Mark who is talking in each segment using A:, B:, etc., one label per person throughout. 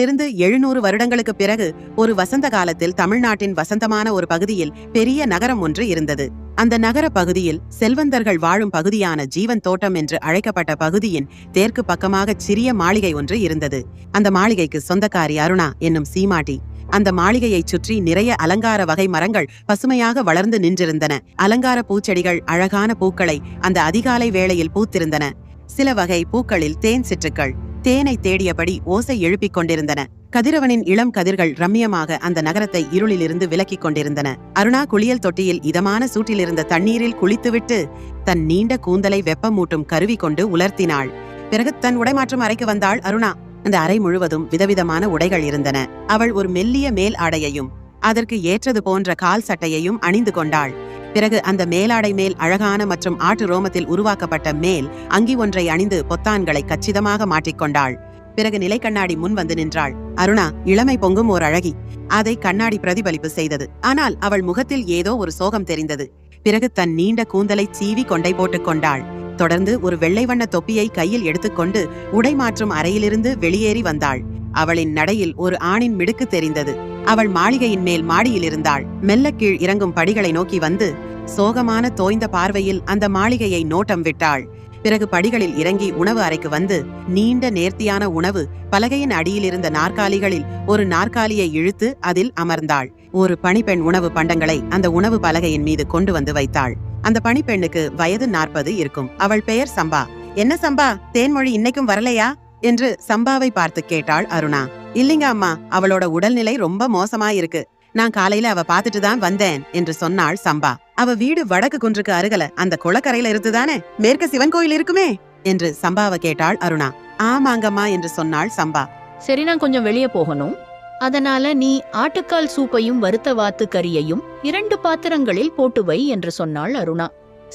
A: இன்றிலிருந்து எழுநூறு வருடங்களுக்கு பிறகு ஒரு வசந்த காலத்தில் தமிழ்நாட்டின் வசந்தமான ஒரு பகுதியில் பெரிய நகரம் ஒன்று இருந்தது. அந்த நகர பகுதியில் செல்வந்தர்கள் வாழும் பகுதியான ஜீவன் தோட்டம் என்று அழைக்கப்பட்ட பகுதியின் தெற்கு பக்கமாக சிறிய மாளிகை ஒன்று இருந்தது. அந்த மாளிகைக்கு சொந்தக்காரி அருணா என்னும் சீமாட்டி. அந்த மாளிகையைச் சுற்றி நிறைய அலங்கார வகை மரங்கள் பசுமையாக வளர்ந்து நின்றிருந்தன. அலங்கார பூச்செடிகள் அழகான பூக்களை அந்த அதிகாலை வேளையில் பூத்திருந்தன. சில வகை பூக்களில் தேன் சிற்றுக்கள். தேனை தேடியபடி ஓசை எழுப்பிக் கொண்டிருந்தன. கதிரவனின் இளம் கதிர்கள் ரம்மியமாக அந்த நகரத்தை இருளிலிருந்து விலக்கிக் கொண்டிருந்தன. அருணா குளியல் தொட்டியில் இதமான சூட்டிலிருந்த தண்ணீரில் குளித்துவிட்டு தன் நீண்ட கூந்தலை வெப்பமூட்டும் கருவி கொண்டு உலர்த்தினாள். பிறகு தன் உடைமாற்றும் அறைக்கு வந்தாள் அருணா. அந்த அறை முழுவதும் விதவிதமான உடைகள் இருந்தன. அவள் ஒரு மெல்லிய மேல் ஆடையையும் அதற்கு ஏற்றது போன்ற கால் சட்டையையும் அணிந்து கொண்டாள். பிறகு அந்த மேலாடை மேல் அழகான மற்றும் ஆட்டு ரோமத்தில் உருவாக்கப்பட்ட மேல் அங்கி ஒன்றை அணிந்து பொத்தான்களை கச்சிதமாக மாற்றிக்கொண்டாள் பிறகு நிலை கண்ணாடி முன் வந்து நின்றாள். அருணா இளமை பொங்கும் ஓர் அழகி. அதை கண்ணாடி பிரதிபலிப்பு செய்தது. ஆனால் அவள் முகத்தில் ஏதோ ஒரு சோகம் தெரிந்தது. பிறகு தன் நீண்ட கூந்தலை சீவி கொண்டை போட்டுக் கொண்டாள். தொடர்ந்து ஒரு வெள்ளை வண்ண தொப்பியை கையில் எடுத்துக்கொண்டு உடை மாற்றும் அறையிலிருந்து வெளியேறி வந்தாள். அவளின் நடையில் ஒரு ஆணின் மிடுக்கு தெரிந்தது. அவள் மாளிகையின் மேல் மாடியில் இருந்தாள் மெல்ல கீழ் இறங்கும் படிகளை நோக்கி வந்து சோகமான தோய்ந்த பார்வையில் அந்த மாளிகையை நோட்டம் விட்டாள். பிறகு படிகளில் இறங்கி உணவு அறைக்கு வந்து நீண்ட நேர்த்தியான உணவு பலகையின் அடியில் இருந்த நாற்காலிகளில் ஒரு நாற்காலியை இழுத்து அதில் அமர்ந்தாள். ஒரு பணிப்பெண் உணவு பண்டங்களை அந்த உணவு பலகையின் மீது கொண்டு வந்து வைத்தாள். அந்த பணிப்பெண்ணுக்கு வயது நாற்பது இருக்கும். அவள் பெயர் சம்பா. என்ன சம்பா? தேன்மொழி இன்னைக்கும் வரலையா? என்று சம்பாவை பார்த்து கேட்டாள் அருணா. இல்லைங்க அம்மா அவளோட உடல்நிலை ரொம்ப மோசமா இருக்கு நான் காலையில அவ பாத்துட்டு தான் வந்தேன் என்று சொன்னாள் சம்பா. அவ வீடு வடக்கு குன்றுக்கு அருகல அந்த குளக்கரையில இருந்துதானே? மேற்க சிவன் கோயில் இருக்குமே? என்று சம்பாவை கேட்டாள் அருணா. ஆமாங்கம்மா என்று சொன்னாள் சம்பா.
B: சரி நான் கொஞ்சம் வெளியே போகணும். அதனால நீ ஆட்டுக்கால் சூப்பையும் வறுத்த வாத்து கறியையும் இரண்டு பாத்திரங்களில் போட்டு வை என்று சொன்னாள் அருணா.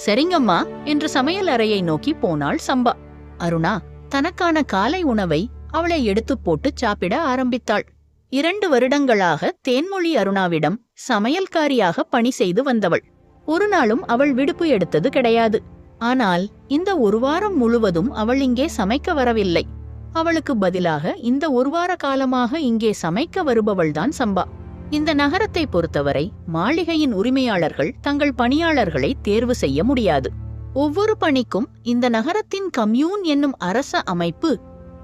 B: சரிங்கம்மா என்று சமையல் அறையை நோக்கி போனாள் சம்பா. அருணா தனக்கான காலை உணவை அவளை எடுத்துப் போட்டு சாப்பிட ஆரம்பித்தாள். இரண்டு வருடங்களாக தேன்மொழி அருணாவிடம் சமையல்காரியாக பணி செய்து வந்தவள். ஒரு நாளும் அவள் விடுப்பு எடுத்தது கிடையாது. ஆனால் இந்த ஒரு வாரம் முழுவதும் அவள் இங்கே சமைக்க வரவில்லை. அவளுக்கு பதிலாக இந்த ஒரு வார காலமாக இங்கே சமைக்க வருபவள்தான் சம்பா. இந்த நகரத்தை பொறுத்தவரை மாளிகையின் உரிமையாளர்கள் தங்கள் பணியாளர்களை தேர்வு செய்ய முடியாது. ஒவ்வொரு பணிக்கும் இந்த நகரத்தின் கம்யூன் என்னும் அரச அமைப்பு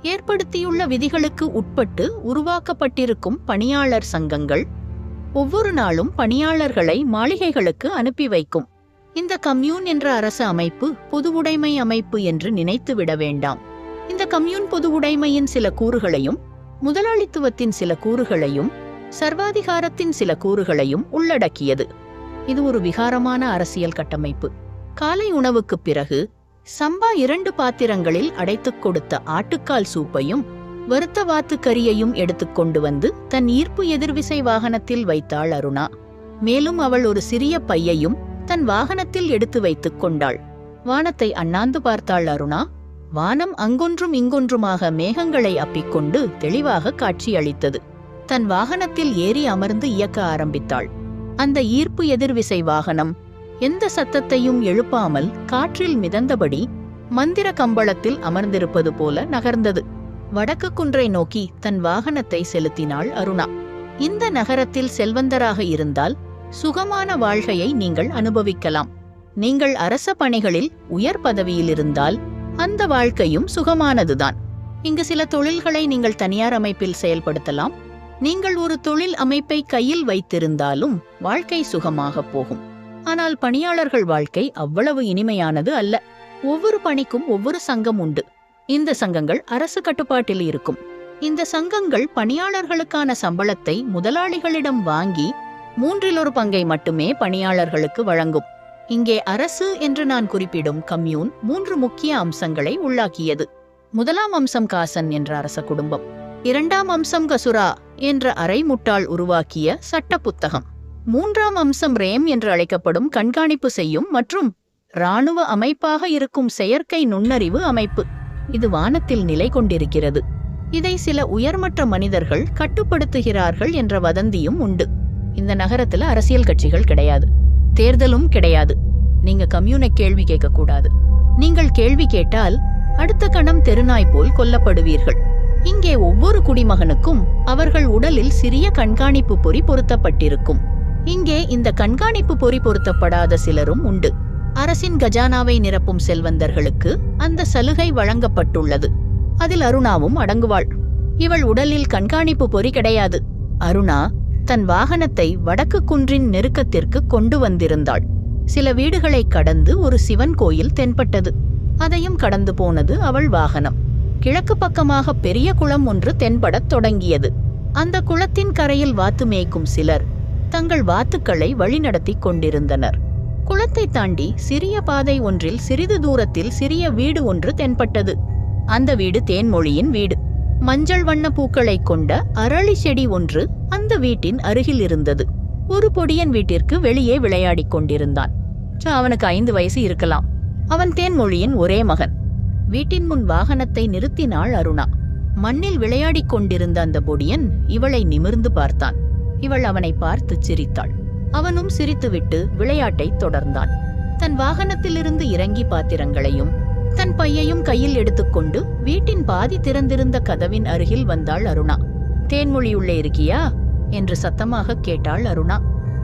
B: ஏற்படுத்தியுள்ள விதிகளுக்கு உட்பட்டு உருவாக்கப்பட்டிருக்கும் பணியாளர் சங்கங்கள் ஒவ்வொரு நாளும் பணியாளர்களை மாளிகைகளுக்கு அனுப்பி வைக்கும். இந்த கம்யூன் என்ற அரச அமைப்பு பொதுவுடைமை அமைப்பு என்று நினைத்து விட வேண்டாம். இந்த கம்யூன் பொதுவுடைமையின் சில கூறுகளையும் முதலாளித்துவத்தின் சில கூறுகளையும் சர்வாதிகாரத்தின் சில கூறுகளையும் உள்ளடக்கியது. இது ஒரு விகாரமான அரசியல் கட்டமைப்பு. காலை உணவுக்குப் பிறகு சம்பா இரண்டு பாத்திரங்களில் அடைத்துக் கொடுத்த ஆட்டுக்கால் சூப்பையும் வறுத்த வாத்து கறியையும் எடுத்துக்கொண்டு வந்து தன் ஈர்ப்பு எதிர்விசை வாகனத்தில் வைத்தாள் அருணா. மேலும் அவள் ஒரு சிறிய பையையும் தன் வாகனத்தில் எடுத்து வைத்துக் கொண்டாள். வானத்தை அண்ணாந்து பார்த்தாள் அருணா. வானம் அங்கொன்றும் இங்கொன்றுமாக மேகங்களை அப்பிக்கொண்டு தெளிவாக காட்சியளித்தது. தன் வாகனத்தில் ஏறி அமர்ந்து இயக்க ஆரம்பித்தாள். அந்த ஈர்ப்பு எதிர்விசை வாகனம் எந்த சத்தத்தையும் எழுப்பாமல் காற்றில் மிதந்தபடி மந்திர கம்பளத்தில் அமர்ந்திருப்பது போல நகர்ந்தது. வடக்கு குன்றை நோக்கி தன் வாகனத்தை செலுத்தினாள் அருணா. இந்த நகரத்தில் செல்வந்தராக இருந்தால் சுகமான வாழ்க்கையை நீங்கள் அனுபவிக்கலாம். நீங்கள் அரச பணிகளில் உயர் பதவியில் இருந்தால் அந்த வாழ்க்கையும் சுகமானதுதான். இங்கு சில தொழில்களை நீங்கள் தனியார் அமைப்பில் செயல்படுத்தலாம். நீங்கள் ஒரு தொழில் அமைப்பை கையில் வைத்திருந்தாலும் வாழ்க்கை சுகமாக போகும். ஆனால் பணியாளர்கள் வாழ்க்கை அவ்வளவு இனிமையானது அல்ல. ஒவ்வொரு பணிக்கும் ஒவ்வொரு சங்கம் உண்டு. இந்த சங்கங்கள் அரசு கட்டுப்பாட்டில் இருக்கும். இந்த சங்கங்கள் பணியாளர்களுக்கான சம்பளத்தை முதலாளிகளிடம் வாங்கி மூன்றில் ஒரு பங்கை மட்டுமே பணியாளர்களுக்கு வழங்கும். இங்கே அரசு என்று நான் குறிப்பிடும் கம்யூன் மூன்று முக்கிய அம்சங்களை உள்ளாக்கியது. முதலாம் அம்சம் காசன் என்ற அரச குடும்பம். இரண்டாம் அம்சம் கசுரா என்ற அரைமுட்டாள் உருவாக்கிய சட்ட புத்தகம். மூன்றாம் அம்சம் ரேம் என்று அழைக்கப்படும் கண்காணிப்பு செய்யும் மற்றும் இராணுவ அமைப்பாக இருக்கும் செயற்கை நுண்ணறிவு அமைப்பு. இது வானத்தில் நிலை கொண்டிருக்கிறது. இதை சில உயர்மட்ட மனிதர்கள் கட்டுப்படுத்துகிறார்கள் என்ற வதந்தியும் உண்டு. இந்த நகரத்துல அரசியல் கட்சிகள் கிடையாது. தேர்தலும் கிடையாது. நீங்க கம்யூனை கேள்வி கேட்கக்கூடாது. நீங்கள் கேள்வி கேட்டால் அடுத்த கணம் தெருநாய் போல் கொல்லப்படுவீர்கள். இங்கே ஒவ்வொரு குடிமகனுக்கும் அவர்கள் உடலில் சிறிய கண்காணிப்பு பொறி பொருத்தப்பட்டிருக்கும். இங்கே இந்த கண்காணிப்பு பொறி பொருத்தப்படாத சிலரும் உண்டு. அரசின் கஜானாவை நிரப்பும் செல்வந்தர்களுக்கு அந்த சலுகை வழங்கப்பட்டுள்ளது. அதில் அருணாவும் அடங்குவாள். இவள் உடலில் கண்காணிப்பு பொறி கிடையாது. அருணா தன் வாகனத்தை வடக்கு குன்றின் நெருக்கத்திற்கு கொண்டு வந்திருந்தாள். சில வீடுகளை கடந்து ஒரு சிவன் கோயில் தென்பட்டது. அதையும் கடந்து போனது அவள் வாகனம். கிழக்கு பக்கமாக பெரிய குளம் ஒன்று தென்படத் தொடங்கியது. அந்த குளத்தின் கரையில் வாத்து மேய்க்கும் சிலர் தங்கள் வாத்துக்களை வழிநடத்திக் கொண்டிருந்தனர். குளத்தை தாண்டி சிறிய பாதை ஒன்றில் சிறிது தூரத்தில் சிறிய வீடு ஒன்று தென்பட்டது. அந்த வீடு தேன்மொழியின் வீடு. மஞ்சள் வண்ண பூக்களைக் கொண்ட அரளி செடி ஒன்று அந்த வீட்டின் அருகில் இருந்தது. ஒரு பொடியன் வீட்டிற்கு வெளியே விளையாடிக் கொண்டிருந்தான். அவனுக்கு ஐந்து வயசு இருக்கலாம். அவன் தேன்மொழியின் ஒரே மகன். வீட்டின் முன் வாகனத்தை நிறுத்தினாள் அருணா. மண்ணில் விளையாடிக் கொண்டிருந்த அந்த பொடியன் இவளை நிமிர்ந்து பார்த்தான். இவள் அவனை பார்த்து சிரித்தாள். அவனும் சிரித்துவிட்டு விளையாட்டை தொடர்ந்தான். தன் வாகனத்திலிருந்து இறங்கி பாத்திரங்களையும் தன் பையையும் கையில் எடுத்துக்கொண்டு வீட்டின் பாதி திறந்திருந்த கதவின் அருகில் வந்தாள் அருணா. தேன்மொழி உள்ளே இருக்கியா? என்று சத்தமாக கேட்டாள் அருணா.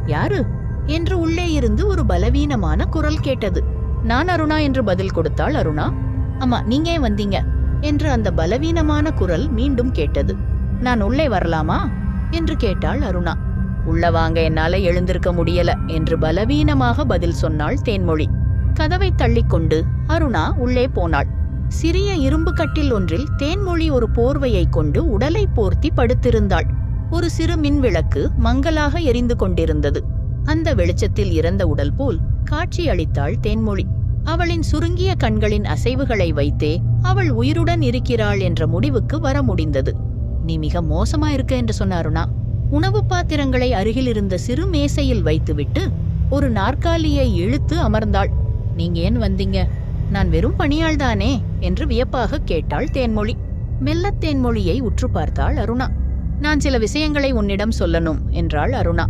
B: யாரு? என்று உள்ளே இருந்து ஒரு பலவீனமான குரல் கேட்டது. நான் அருணா என்று பதில் கொடுத்தாள் அருணா. அம்மா நீங்க வந்தீங்க? என்று அந்த பலவீனமான குரல் மீண்டும் கேட்டது. நான் உள்ளே வரலாமா? என்று கேட்டாள் அருணா. உள்ள வாங்க என்னால எழுந்திருக்க முடியல என்று பலவீனமாக பதில் சொன்னாள் தேன்மொழி. கதவை தள்ளிக்கொண்டு அருணா உள்ளே போனாள். சிறிய இரும்பு கட்டில் ஒன்றில் தேன்மொழி ஒரு போர்வையை கொண்டு உடலை போர்த்தி படுத்திருந்தாள். ஒரு சிறு மின் விளக்கு மங்கலாக எரிந்து கொண்டிருந்தது. அந்த வெளிச்சத்தில் இறந்த உடல் போல் காட்சியளித்தாள் தேன்மொழி. அவளின் சுருங்கிய கண்களின் அசைவுகளை வைத்தே அவள் உயிருடன் இருக்கிறாள் என்ற முடிவுக்கு வர முடிந்தது. நீ மிக மோசமா இருக்க என்று சொன்ன அருணா உணவு பாத்திரங்களை அருகில் இருந்த சிறு மேசையில் வைத்துவிட்டு ஒரு நாற்காலியை இழுத்து அமர்ந்தாள். நீங்க ஏன் வந்தீங்க? நான் வெறும் பணியாள்தானே என்று வியப்பாக கேட்டாள் தேன்மொழி. மெல்லத் தேன்மொழியை உற்று பார்த்தாள் அருணா. நான் சில விஷயங்களை உன்னிடம் சொல்லணும் என்றாள் அருணா.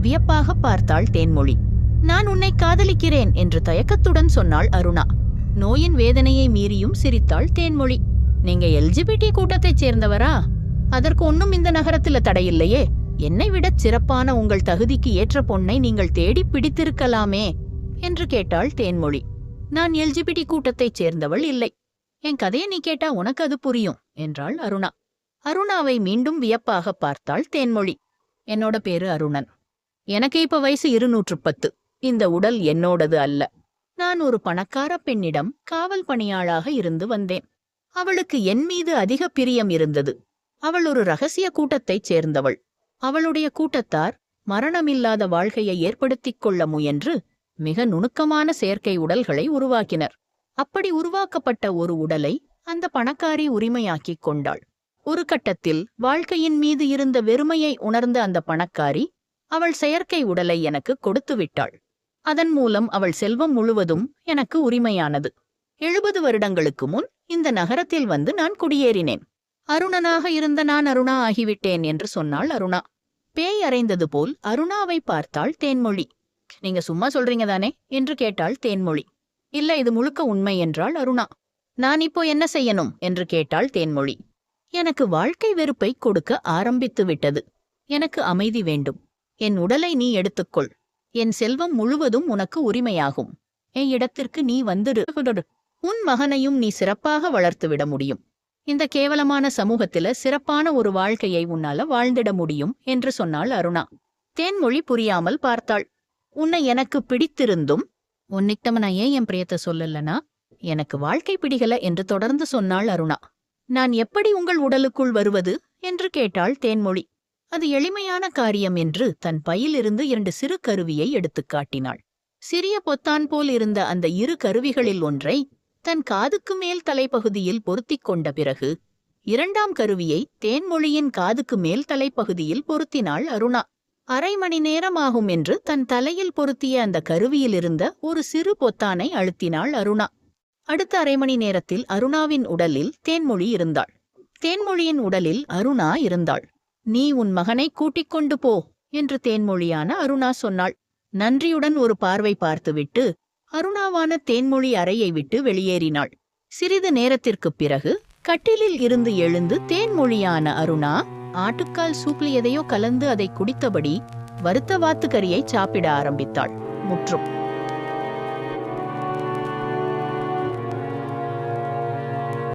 B: வியப்பாக பார்த்தாள் தேன்மொழி. நான் உன்னை காதலிக்கிறேன் என்று தயக்கத்துடன் சொன்னாள் அருணா. நோயின் வேதனையை மீறியும் சிரித்தாள் தேன்மொழி. நீங்க எல்ஜிபிடி கூட்டத்தைச் சேர்ந்தவரா? அதற்கு ஒன்னும் இந்த நகரத்துல தடையில்லையே என்னை விடச் சிறப்பான உங்கள் தகுதிக்கு ஏற்ற பொண்ணை நீங்கள் தேடி பிடித்திருக்கலாமே என்று கேட்டாள் தேன்மொழி. நான் எல்ஜிபிடி கூட்டத்தைச் சேர்ந்தவள் இல்லை. என் கதையை நீ கேட்டா உனக்கு அது புரியும் என்றாள் அருணா. அருணாவை மீண்டும் வியப்பாக பார்த்தாள் தேன்மொழி. என்னோட பேரு அருணன். எனக்கு இப்ப வயசு இருநூற்று பத்து இந்த உடல் என்னோடது அல்ல. நான் ஒரு பணக்கார பெண்ணிடம் காவல் பணியாளாக இருந்து வந்தேன். அவளுக்கு என் மீது அதிக பிரியம் இருந்தது. அவள் ஒரு ரகசிய கூட்டத்தைச் சேர்ந்தவள். அவளுடைய கூட்டத்தார் மரணமில்லாத வாழ்க்கையை ஏற்படுத்திக் கொள்ள முயன்று மிக நுணுக்கமான செயற்கை உடல்களை உருவாக்கினர். அப்படி உருவாக்கப்பட்ட ஒரு உடலை அந்த பணக்காரி உரிமையாக்கிக் கொண்டாள். ஒரு கட்டத்தில் வாழ்க்கையின் மீது இருந்த வெறுமையை உணர்ந்த அந்த பணக்காரி அவள் செயற்கை உடலை எனக்கு கொடுத்து விட்டாள். அதன் மூலம் அவள் செல்வம் முழுவதும் எனக்கு உரிமையானது. எழுபது வருடங்களுக்கு முன் இந்த நகரத்தில் வந்து நான் குடியேறினேன். அருணனாக இருந்த நான் அருணா ஆகிவிட்டேன் என்று சொன்னாள் அருணா. பேய் அறைந்தது போல் அருணாவை பார்த்தாள் தேன்மொழி. நீங்க சும்மா சொல்றீங்க தானே? என்று கேட்டாள் தேன்மொழி. இல்ல இது முழுக்க உண்மை என்றாள் அருணா. நான் இப்போ என்ன செய்யணும்? என்று கேட்டாள் தேன்மொழி. எனக்கு வாழ்க்கை வெறுப்பை கொடுக்க ஆரம்பித்து விட்டது. எனக்கு அமைதி வேண்டும். என் உடலை நீ எடுத்துக்கொள். என் செல்வம் முழுவதும் உனக்கு உரிமையாகும். என் இடத்திற்கு நீ வந்துடு உன் மகனையும் நீ சிறப்பாக வளர்த்துவிட முடியும். இந்த கேவலமான சமூகத்தில சிறப்பான ஒரு வாழ்க்கையை உன்னால வாழ்ந்திட முடியும் என்று சொன்னாள் அருணா. தேன்மொழி புரியாமல் பார்த்தாள். உன்னை எனக்கு பிடித்திருந்தும் உன்னிட்டம நான் ஏன் என் பிரியத்தை சொல்லலனா? எனக்கு வாழ்க்கை பிடிகல என்று தொடர்ந்து சொன்னாள் அருணா. நான் எப்படி உங்கள் உடலுக்குள் வருவது? என்று கேட்டாள் தேன்மொழி அது எளிமையான காரியம் என்று தன் பையிலிருந்து இரண்டு சிறு கருவியை எடுத்துக் காட்டினாள். சிறிய பொத்தான் போல் இருந்த அந்த இரு கருவிகளில் ஒன்றை தன் காதுக்கு மேல் தலைப்பகுதியில் பொருத்திக் கொண்ட பிறகு இரண்டாம் கருவியை தேன்மொழியின் காதுக்கு மேல் தலைப்பகுதியில் பொருத்தினாள் அருணா. அரை மணி நேரமாகும் என்று தன் தலையில் பொருத்திய அந்த கருவியிலிருந்த ஒரு சிறு பொத்தானை அழுத்தினாள் அருணா. அடுத்த அரை மணி நேரத்தில் அருணாவின் உடலில் தேன்மொழி இருந்தாள். தேன்மொழியின் உடலில் அருணா இருந்தாள். நீ உன் மகனை கூட்டிக் கொண்டு போ என்று தேன்மொழியான அருணா சொன்னாள். நன்றியுடன் ஒரு பார்வை பார்த்துவிட்டு அருணாவான தேன்மொழி அறையை விட்டு வெளியேறினாள். சிறிது நேரத்திற்குப் பிறகு கட்டிலில் இருந்து எழுந்து தேன்மொழியான அருணா ஆட்டுக்கால் சூப்பில் எதையோ கலந்து அதை குடித்தபடி வறுத்த வாத்துக்கறியை சாப்பிட ஆரம்பித்தாள். முற்றும்.